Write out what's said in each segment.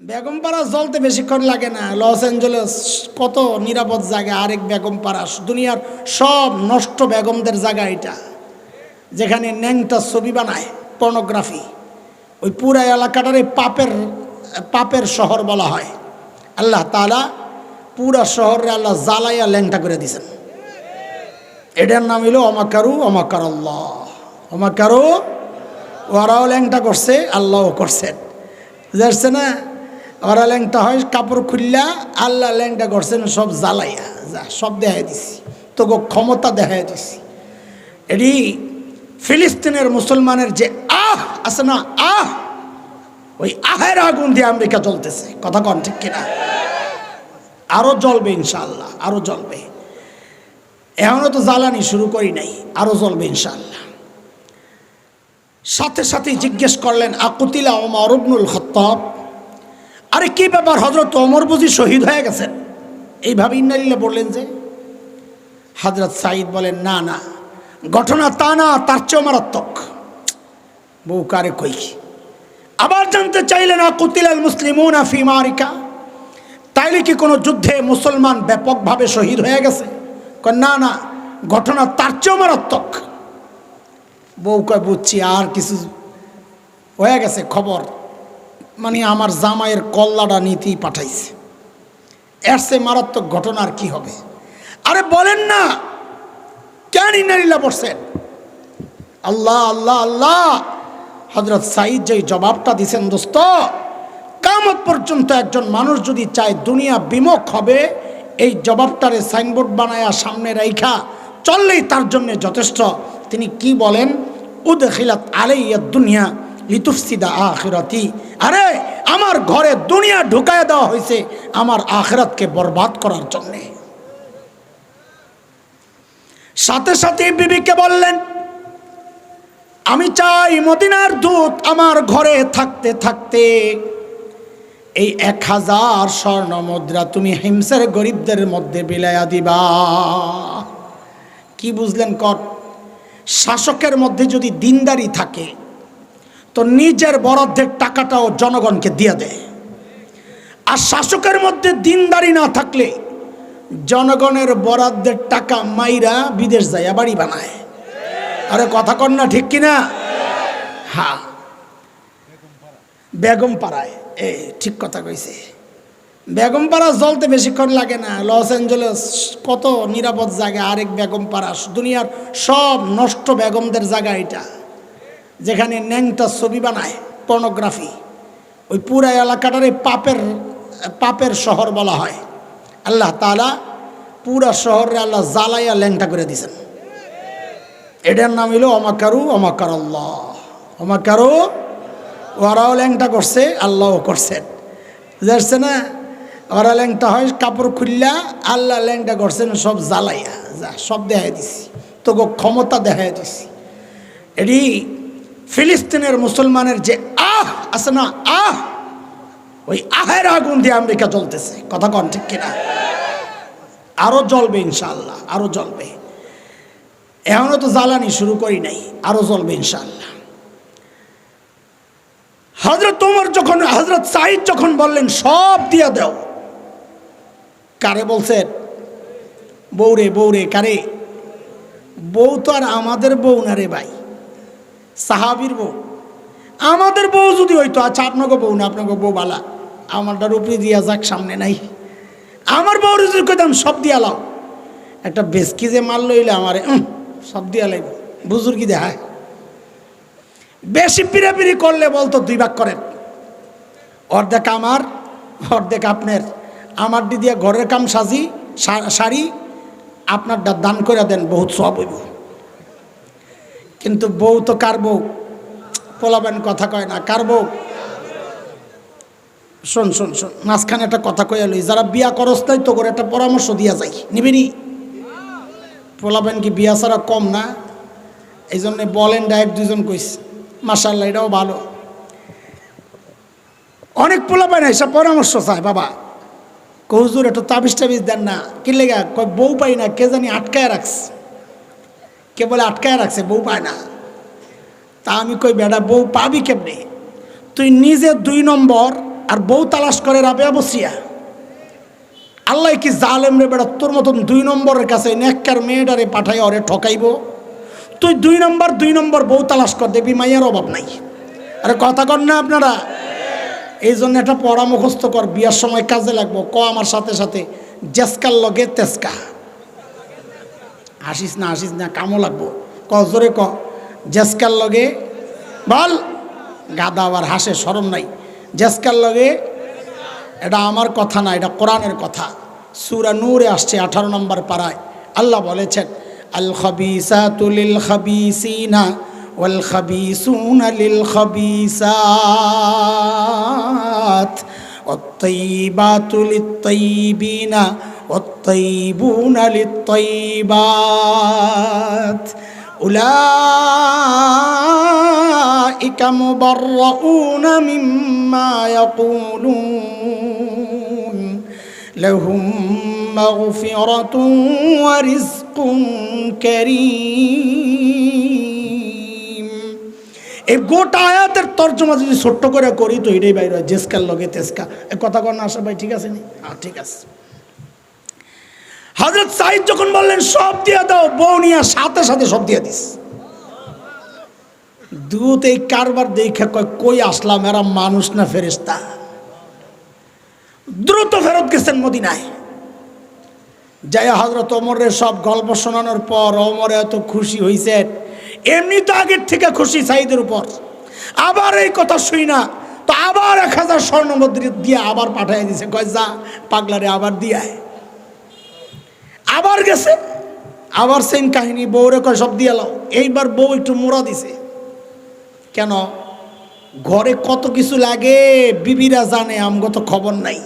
বেগমপাড়া জ্বলতে বেশিক্ষণ লাগে না। লস অ্যাঞ্জেলেস কত নিরাপদ জায়গা, আরেক বেগমপাড়া। দুনিয়ার সব নষ্ট বেগমদের জায়গা এটা। যেখানে ন্যাংটা ছবি বানায় পর্নোগ্রাফি ওই পুরা এলাকাটারে পাপের পাপের শহর বলা হয়। আল্লাহ তালা পুরা শহরে আল্লাহ জ্বালাইয়া ল্যাংটা করে দিছেন এটার নাম হইল অমাকারু অমাকার আল্লাহ অমাকারু ওরাও ল্যাংটা করছে, আল্লাহও করছেন। যাচ্ছে না? ওরা ল্যাংটা হয়, কাপড় খুললা, আল্লাহ ল্যাংটা করছেন, সব জ্বালাইয়া, যা, সব দেখাই দিছি। তোকে ক্ষমতা দেখাই দিছি। এটি ফিলিস্তিনের মুসলমানের যে আহ আছে না, আহ, ওই আহের আগুন দিয়ে আমেরিকা জ্বলতেছে। কথা কন ঠিক কিনা? আরও জ্বলবে ইনশাল্লাহ আরও জ্বলবে। এখনও তো জ্বালানি শুরু করি নাই, আরও জ্বলবে ইনশাল্লাহ সাথে সাথে জিজ্ঞেস করলেন, আকুতিলা ওমর ইবনুল খত্তাব? আরে কি ব্যাপার? হজরত ওমর বুঝি শহীদ হয়ে গেছেন এইভাবে ইন্নালিল্লা বললেন যে হজরত সাইদ বলেন, না না, ঘটনা তা না, তার চেয়েও মারাত্মক। বউ কারে কই আবার জানতে চাইলেন আকুতিলাল মুসলিমুন ফি মারিকা? তাইলে কি কোনো যুদ্ধে মুসলমান ব্যাপকভাবে শহীদ হয়ে গেছে? না না, ঘটনা তার চেয়েও মারাত্মক। বউ কয়, বুঝছি, আর কিছু হয়ে গেছে খবর? মানে আমার জামাইয়ের কল্লাটা নীতি পাঠাইছে। এর সে মারাত্মক ঘটনা আর কি হবে? আরে বলেন না, কেন ইনারিল্লা পড়ছেন আল্লাহ আল্লাহ আল্লাহ। হজরত সাইদ যে জবাবটা দিছেন দোস্ত, কামত পর্যন্ত একজন মানুষ যদি চায় দুনিয়া বিমুখ হবে, এই জবাবটারে সাইনবোর্ড বানায়া সামনে রাইখা, চললেই তার জন্য যথেষ্ট। তিনি কি বলেন? উদখিলাত আলাইয়া দুনিয়া লিতুফসিদা আখিরাতি। আরে, আমার ঘরে দুনিয়া ঢুকায় দেওয়া হয়েছে আমার আখিরাতকে বরবাদ করার জন্যে। সাথে সাথে বিবিকে বললেন, আমি চাই মদিনার দূত আমার ঘরে থাকতে থাকতে এই এক হাজার স্বর্ণ মুদ্রা তুমি হিংসের গরিবদের মধ্যে বিলাইয়া দিবা। কি বুঝলেন কর? শাসকের মধ্যে যদি দিনদারি থাকে তো নিজের বরাদ্দের টাকাটাও জনগণকে দিয়ে দেয় আর শাসকের মধ্যে দিনদারি না থাকলে জনগণের বরাদ্দের টাকা মাইরা বিদেশ যায় বাড়ি বানায়। আরে কথা কন না, ঠিক কিনা? হ্যাঁ বেগম পাড়ায়। এ, ঠিক কথা কইছে। বেগম পাড়া জ্বলতে বেশিক্ষণ লাগে না। লস অ্যাঞ্জেলেস কত নিরাপদ জায়গা, আরেক বেগম পাড়া, দুনিয়ার সব নষ্ট বেগমদের জায়গা এটা। যেখানে ন্যাংটা ছবি বানায় পর্নোগ্রাফি ওই পুরা এলাকাটারে পাপের পাপের শহর বলা হয়। আল্লাহ তালা পুরা শহরে আল্লাহ জ্বালাইয়া ল্যাংটা করে দিছেন। এটার নাম হইল অমাকারু অমাকার আল্লাহ অমাকারু, ওরাও ল্যাংটা করছে, আল্লাহও করছেন। যাচ্ছে না? ওরা ল্যাংটা হয়, কাপড় খুললা আল্লাহ ল্যাংটা করছেন, সব জ্বালাইয়া, যা, সব দেখাই দিছি। তোকে ক্ষমতা দেখাই দিছি। এটি ফিলিস্তিনের মুসলমানের যে আহ আছে না, আহ, ওই আহের আগুন দিয়ে আমেরিকা জ্বলতেছে। কথা কন ঠিক কিনা? আরও জ্বলবে ইনশাল্লাহ আরও জ্বলবে। এখনও তো জ্বালানি শুরু করি নাই, আরও জ্বলবে ইনশাল্লাহ হজরত তোমার যখন হজরত সাইদ যখন বললেন, সব দিয়া দেও। কারে বলছেন? বৌরে বৌরে কারে? বউ তো আর আমাদের বউ না রে ভাই। সাহাবির বউ। আমাদের বউ যদি হইতো আচ্ছা আপনাকে বউ না, আপনাকে বউ বালা। আমারটার উপরে দিয়া যাক, সামনে নাই। আমার বউ যদি কইতাম সব দিয়া লাও। একটা বেসকি যে মাল লইলে আমারে সব দিয়া লাইব। বুজুর্গি দেখায়? বেশি পিড়াপিড়ি করলে বলতো, দুই ভাগ করেন। অর্ধেক আমার, অর্ধেক আপনার। আমার দিদিয়া ঘরের কাম সাজি শাড়ি আপনারটা দান করে দেন, বহুত সব হইব। কিন্তু বউ তো কার বউ? পোলাবেন কথা কয় না, কার বউ? শোন শোন শোন, মাঝখানে একটা কথা কয়ে লই, যারা বিয়া করস নাই তো করে একটা পরামর্শ দিয়া যাই নিবিনি পোলাবেন কি বিয়া ছাড়া কম না? এই জন্যে বলেন ডাইরেক্ট দুজন কইস মাসাল্লাহ এটাও ভালো। অনেক পোলাবেন এসব পরামর্শ চায়, বাবা। কহুজুর, একটু তাবিজ টাবিজ দেন না। কি লেগা? কয় বউ পাই না, কে জানি আটকায় রাখছে। কে বলে আটকায় রাখছে, বউ পায় না। তা আমি কই, বেটা, বউ পাবি কেমনে? তুই নিজে দুই নম্বর আর বউ তালাশ করে রাবেয়া বসিয়া আল্লাহ কি জালেম রে বেড়া তোর মতন দুই নম্বরের কাছে নেককার মেয়েটারে পাঠাই ওরে ঠকাইব? তুই দুই নম্বর দুই নম্বর বউ তালাশ কর, দেখবি মাইয়ার অভাব নাই। আরে কথা কর না আপনারা। এই জন্য একটা পড়া মুখস্থ কর, বিয়ার সময় কাজে লাগবো। ক আমার সাথে সাথে, জেসকার লগে তেসকা। আসিস না আসিস না কামও লাগবো ক জোরে ক জেসকার লগে বল গাদা আবার হাসে সরম নাই জেসকার লগে এটা আমার কথা না এটা কোরআনের কথা সুরা নূরে আসছে আঠারো নম্বর পাড়ায় আল্লাহ বলেছেন আল খাবিসাতুলিল খাবিসিনা ওয়াল খাবিসুনা লিল খাবিসাত والطيبات للطيبين والطيبون للطيبات أولئك مبرؤون مما يقولون لهم مغفرة ورزق كريم এই গোটা আয়াতের তর্জমা যদি ছোট্ট করে করি তো এটাই বাইরে হয় জেসকার লগে তেসকা এ কথা কর না আসা ভাই ঠিক আছে নি হ্যাঁ ঠিক আছে হজরত সাইদ যখন বললেন, সব দিয়ে দাও, বউ নিয়ে সাথে সাথে সব দিয়ে দিস। দুধ এই কারবার দেখে কয়, কই আসলাম? এরা মানুষ না ফেরেস্তা দ্রুত ফেরত গেছেন মদিনায়। যাই হজরত ওমরের সব গল্প শোনানোর পর ওমর এত খুশি হয়েছেন এমনি তো আগের থেকে খুশি সাইদের উপর। আবার এই কথা শুই না। তো আবার এক হাজার স্বর্ণ মুদ্রা দিয়ে আবার পাঠাই দিছে। কয়, যা, পাগলারে আবার দিয়ে আয়। আবার গেছে। আবার সেম কাহিনী বউরে কয়, সব দিয়ে লাও। এইবার বউ একটু মোড়া দিছে। কেন? ঘরে কত কিছু লাগে, বিবিরা জানে আমগত খবর নাই।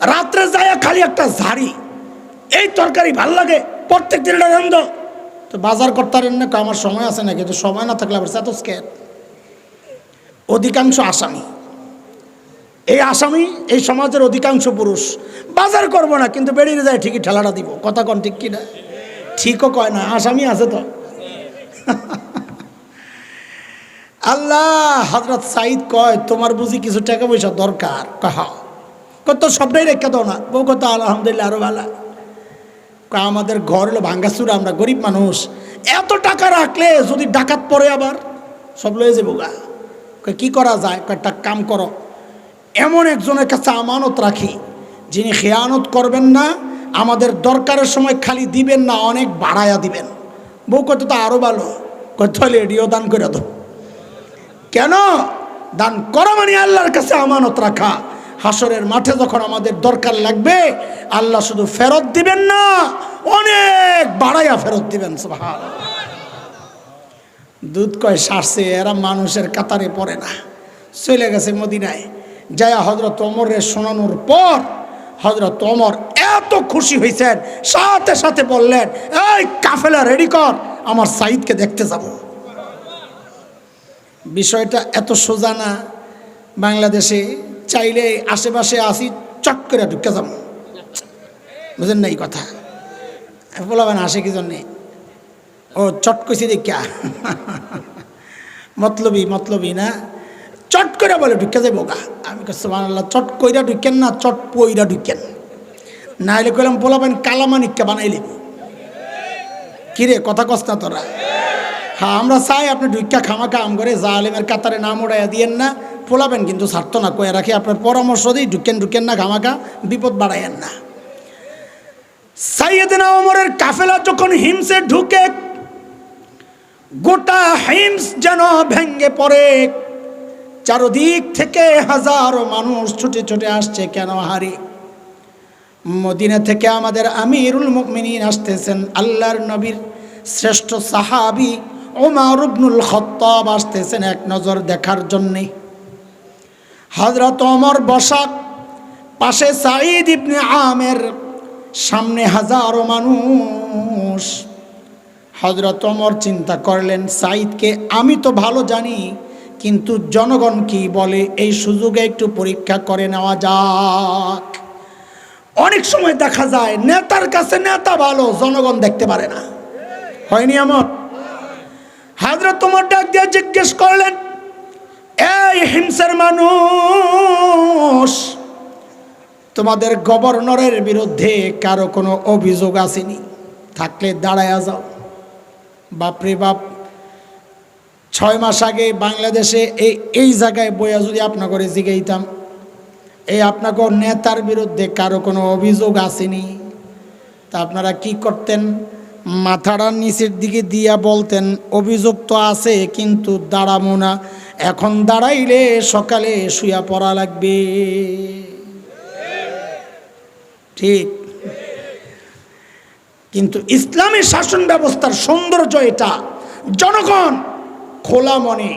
রাত্রে যায় খালি একটা ঝাড়ি। এই তরকারি ভালো লাগে, প্রত্যেক দিন এটা রান্ধ। তো বাজার করতারেন না আমার সময় আছে না কিন্তু সময় না থাকলে আবার স্ক্যার অধিকাংশ আসামি। এই আসামি, এই সমাজের অধিকাংশ পুরুষ বাজার করব না, কিন্তু বেরিয়ে যায় ঠিকই ঠেলাটা দিব। কথা কন ঠিক কিনা? ঠিকও কয় না, আসামি আছে তো। আল্লাহ হজরত সাইদ কয়, তোমার বুঝি কিছু টাকা পয়সা দরকার? কহ কত সবটাই রেখে দাও না। বউ কত আলহামদুলিল্লাহ, আরও ভালো। আমাদের ঘর হলো ভাঙ্গাসুরা আমরা গরিব মানুষ। এত টাকা রাখলে যদি ডাকাত পড়ে আবার, সব লয়ে যাব গা। কি করা যায়? কয়েকটা কাম করো। এমন একজনের কাছে আমানত রাখি, যিনি খেয়ানত করবেন না, আমাদের দরকারের সময় খালি দিবেন না, অনেক বাড়ায়া দিবেন। বউ কত তো আরও ভালো। কয় তাহলে এডিও দান করে দাও। কেন? দান করা মানে আল্লাহর কাছে আমানত রাখা। হাসরের মাঠে যখন আমাদের দরকার লাগবে, আল্লাহ শুধু ফেরত দিবেন না, অনেক বাড়াইয়া ফেরত দিবেন সুবহান দুধ কয়, সারছে, এরা মানুষের কাতারে পড়ে না, চলে গেছে মদিনায়। যায়া হজরত অমরের শোনানোর পর হজরত অমর এত খুশি হয়েছেন সাথে সাথে বললেন, এই কাফেলা রেডি কর, আমার সাইদকে দেখতে যাব। বিষয়টা এত সোজা না, বাংলাদেশে চাইলে আশেপাশে আসি চট করে ঢুকে যাব। বুঝেন না এই কথা? বলাবেন আসে কি জন্যে? ও চট কইছি দেখা মতলবি মতলবি না। চট করে বলে ঢুকে যাব গা। আমি সোমান আল্লাহ চট কইরা ঢুকেন না, চট পইরা ঢুকেন। না হলে কইলাম, বলাবেন কালামানিককে বানাই লিব? কিরে, কথা কস না তোরা? হ্যাঁ আমরা চাই আপনি ঢুকা খামাকা আম করে জালেমের কাতারে নাম ওড়াইয়া দিয়েন না। পোলাবেন কিন্তু স্বার্থ না কয়ে রাখি আপনার পরামর্শ দিই, ঢুকেন ঢুকেন না খামাকা বিপদ বাড়াইয়েন না। সাইয়েদিনা ওমরের কাফেলা যখন হিমসে ঢুকে, গোটা হিমস যেন ভেঙ্গে পড়ে। চারদিক থেকে হাজারো মানুষ ছুটে ছুটে আসছে, কেন হারি? মদিনা থেকে আমাদের আমিরুল মুকমিনিন আসতেছেন, আল্লাহর নবীর শ্রেষ্ঠ সাহাবি ওমার ইবনুল খত্তাব আসতেছেন এক নজর দেখার জন্যে। হজরত ওমর বসাক, পাশে সাঈদ ইবনে আমের সামনে হাজারো মানুষ। হজরত ওমর চিন্তা করলেন, সাঈদকে আমি তো ভালো জানি কিন্তু জনগণ কি বলে, এই সুযোগে একটু পরীক্ষা করে নেওয়া যাক। অনেক সময় দেখা যায়, নেতার কাছে নেতা ভালো, জনগণ দেখতে পারে না। হয়নি আমার হাজরত তোমার ডাক দিয়ে জিজ্ঞেস করলেন, এই হিংসের মানুষ, তোমাদের গভর্নরের বিরুদ্ধে কারও কোনো অভিযোগ আসেনি? থাকলে দাঁড়ায়া যাও। বাপরে বাপ ছয় মাস আগে বাংলাদেশে এই এই জায়গায় বইয়া যদি আপনাকে জিগাইতাম, এই আপনাকে নেতার বিরুদ্ধে কারও কোনো অভিযোগ আসেনি? তা আপনারা কি করতেন? মাথাটা নিচের দিকে দিয়া বলতেন, অভিযোগ তো আছে, কিন্তু দাঁড়াবো না। এখন দাঁড়াইলে সকালে শুয়া পড়া লাগবে। ঠিক। কিন্তু ইসলামী শাসন ব্যবস্থার সৌন্দর্য এটা। জনগণ খোলা মনে,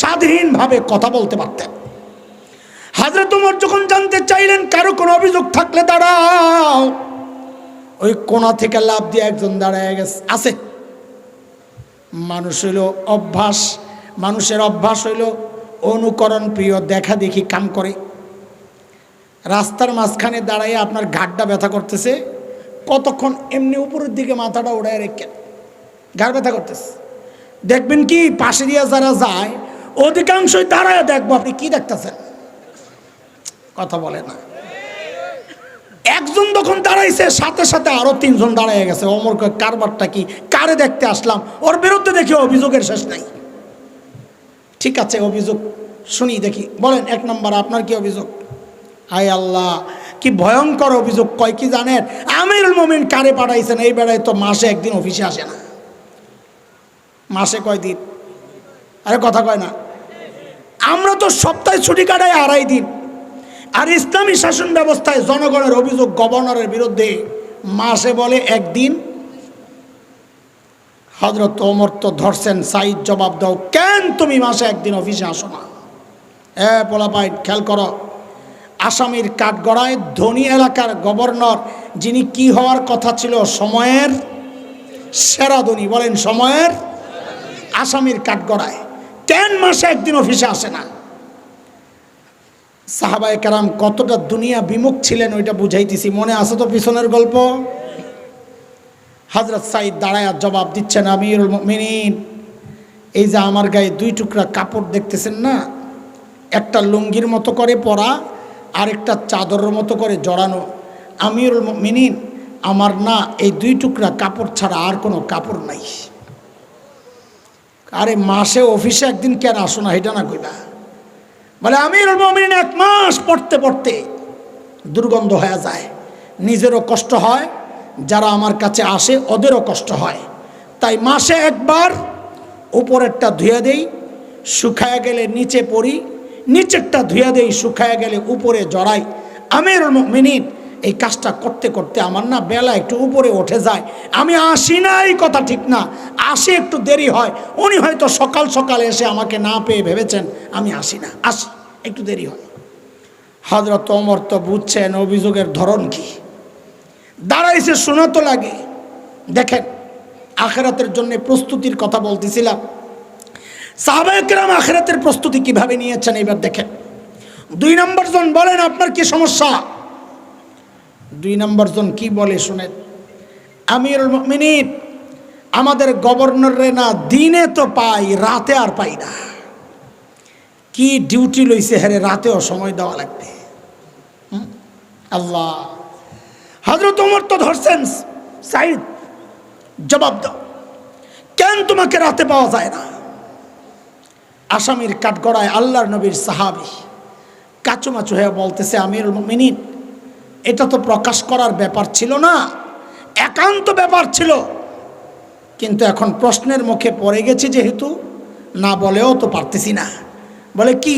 স্বাধীনভাবে কথা বলতে পারতেন। হাজরত উমর যখন জানতে চাইলেন কারও কোনো অভিযোগ থাকলে দাঁড়াও। ওই কোনা থেকে লাভ দিয়ে একজন দাঁড়ায় গেছে, আছে। মানুষ হইল অভ্যাস, মানুষের অভ্যাস হইল অনুকরণ প্রিয়, দেখা দেখি কাম করে। রাস্তার মাঝখানে দাঁড়াইয়ে আপনার ঘাটটা ব্যথা করতেছে, কতক্ষণ এমনি উপরের দিকে মাথাটা উড়ায় রেখে, ঘাড় ব্যথা করতেছে। দেখবেন কি? পাশে দিয়ে যারা যায়, অধিকাংশই দাঁড়ায় দেখব, আপনি কি দেখতেছেন? কথা বলে না। একজন যখন দাঁড়াইছে, সাথে সাথে আরও তিনজন দাঁড়ায় গেছে। অমর কারবারটা কি? কারে দেখতে আসলাম? ওর বিরুদ্ধে দেখি, অভিযোগের শেষ নাই। ঠিক আছে, অভিযোগ শুনি, দেখি। বলেন, এক নম্বর, আপনার কি অভিযোগ? হায় আল্লাহ, কি ভয়ঙ্কর অভিযোগ। কয় কি জানেন? আমিরুল মমিন কারে পাঠাইছেন? এই বেড়ায় তো মাসে একদিন অফিসে আসে না। মাসে কয় দিন? আরে কথা কয় না। আমরা তো সপ্তাহে ছুটি কাটাই আড়াই দিন। আর ইসলামী শাসন ব্যবস্থায় জনগণের অভিযোগ গভর্নরের বিরুদ্ধে মাসে বলে একদিন। হজরত ওমর তো ধরছেন সাইদ জবাব দাও, কেন তুমি মাসে একদিন অফিসে আসো না? এ পোলাপাই খেয়াল করো। আসামির কাঠগড়ায় ধনী এলাকার গভর্নর, যিনি কি হওয়ার কথা ছিল, সময়ের সেরা ধনী, বলেন সময়ের আসামির কাঠগড়ায়। টেন মাসে একদিন অফিসে আসে না। সাহাবায় কারাম কতটা দুনিয়া বিমুখ ছিলেন ওইটা বুঝাইতেছি। মনে আছে তো পিছনের গল্প? হজরত সাইদ দাঁড়ায় আর জবাব দিচ্ছেন, আমিরুল মিনিন এই যে আমার গায়ে দুই টুকরা কাপড় দেখতেছেন না? একটা লুঙ্গির মতো করে পরা, আরেকটা চাদরের মতো করে জড়ানো। আমিরুল মিনিন আমার না এই দুই টুকরা কাপড় ছাড়া আর কোনো কাপড় নাই। আরে মাসে অফিসে একদিন কেন আসো না এটা না কইবা? বলে, আমিরুল মমিন এক মাস পড়তে পড়তে দুর্গন্ধ হয়ে যায়। নিজেরও কষ্ট হয়, যারা আমার কাছে আসে ওদেরও কষ্ট হয়। তাই মাসে একবার উপরেরটা ধুয়ে দেই, শুকায় গেলে নিচে পড়ি, নিচেরটা ধুয়ে দেই, শুকায় গেলে উপরে জড়াই। আমিরুল মিনিট এই কাজটা করতে করতে আমার না বেলা একটু উপরে উঠে যায়। আমি আসি না, এই কথা ঠিক না। আসে একটু দেরি হয়। উনি হয়তো সকাল সকাল এসে আমাকে না পেয়ে ভেবেছেন, আমি আসি না। আসি, একটু দেরি হয়। হজরত অমর তো বুঝছেন অভিযোগের ধরন কি। দাঁড়াইছে, শোনা তো লাগে। দেখেন, আখেরাতের জন্য প্রস্তুতির কথা বলতেছিলাম। সাহাবায়করাম আখেরাতের প্রস্তুতি কীভাবে নিয়েছেন, এবার দেখেন। দুই নম্বর জন বলেন, আপনার কি সমস্যা? দুই নম্বর জন কি বলে শুনেন? আমির মিনিট আমাদের গভর্নরে না দিনে তো পাই, রাতে আর পাই না। কি ডিউটি লইছে হ্যারে রাতেও সময় দেওয়া লাগবে? আল্লাহ। হজরত ওমর তো ধরছেন সাইদ জবাব দাও। কেন তোমাকে রাতে পাওয়া যায় না? আসামির কাঠগড়ায় আল্লাহর নবীর সাহাবি কাচুমাচু হয়ে বলতেছে আমির মিনিট এটা তো প্রকাশ করার ব্যাপার ছিল না। একান্ত ব্যাপার ছিল। কিন্তু এখন প্রশ্নের মুখে পড়ে গেছি যেহেতু, না বলেও তো পারতেছি না। বলে কি,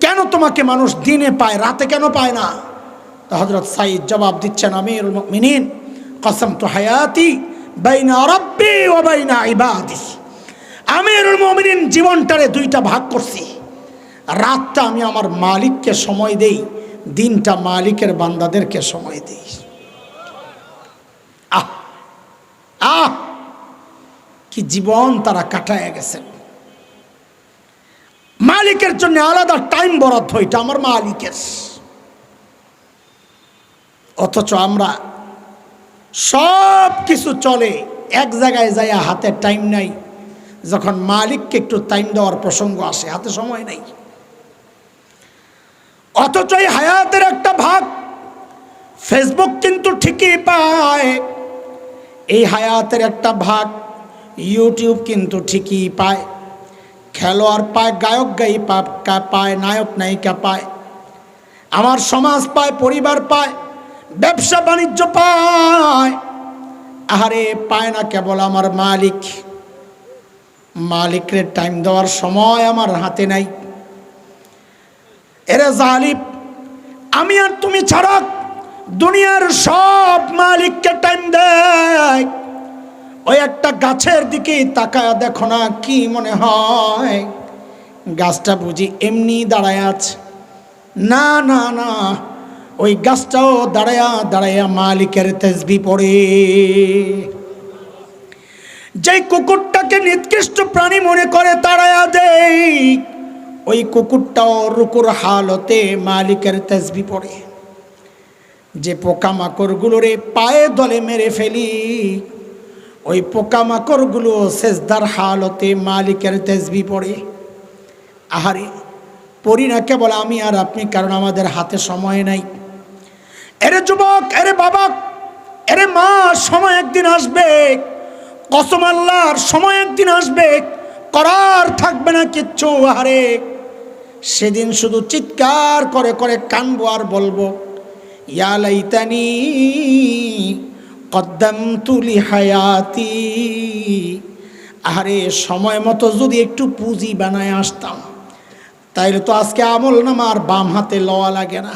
কেন তোমাকে মানুষ দিনে পায়, রাতে কেন পায় না? তো হজরত সাইদ জবাব দিচ্ছেন আমির মিনিন কসম তো হায়াতি বাইনা আমিরুল জীবনটারে দুইটা ভাগ করছি। রাতটা আমি আমার মালিককে সময় দেই দিনটা মালিকের বান্দাদেরকে সময় দেই আহ! আহ! কি জীবন তারা কাটায় গেছেন। মালিকের জন্য আলাদা টাইম বরাদ্দ এটা আমার মালিকের। অথচ আমরা সব কিছু চলে, এক জায়গায় যাইয়া হাতে টাইম নাই, যখন মালিককে একটু টাইম দেওয়ার প্রসঙ্গ আসে, হাতে সময় নাই। অথচ এই হায়াতের একটা ভাগ ফেসবুক কিন্তু ঠিকই পায়। এই হায়াতের একটা ভাগ ইউটিউব কিন্তু ঠিকই পায়। খেলোয়াড় পায়, গায়ক গায়ি পায় নায়ক নায়িকা পায়। আমার সমাজ পায়, পরিবার পায়, ব্যবসা বাণিজ্য পায়। আহারে, পায় না কেবল আমার মালিক। মালিকের টাইম দেওয়ার সময় আমার হাতে নাই। এরে জালিব আমি আর তুমি ছাড়া দুনিয়ার সব মালিককে টাইম দেয়। ওই একটা গাছের দিকে তাকায় দেখো না কি মনে হয়। গাছটা বুঝি এমনি দাঁড়ায় আছে। না না না, ওই গাছটাও দাঁড়ায়া দাঁড়ায়া মালিকের তেজবি পড়ে। যেই কুকুরটাকে নিকৃষ্ট প্রাণী মনে করে তাড়ায়া দেয় ওই কুকুরটাও রুকুর হালতে মালিকের তেজবি পড়ে। যে পোকামাকড়গুলোরে পায়ে দলে মেরে ফেলি, ওই পোকামাকড়গুলো সেজদার হালতে মালিকের তেজবি পড়ে। আহারে, পড়ি না কেবল আমি আর আপনি, কারণ আমাদের হাতে সময় নাই। এরে যুবক, এরে বাবা, এরে মা, সময় একদিন আসবে। কসম আল্লাহর, সময় একদিন আসবে। করার থাকবে না কিচ্ছু আরে সেদিন শুধু চিৎকার করে করে কানবো আর বলব ইয়ালাইতানি কদ্দাম তুলি হায়াতি আরে সময় মতো যদি একটু পুঁজি বানায় আসতাম, তাইলে তো আজকে আমল নামার বাম হাতে লওয়া লাগে না।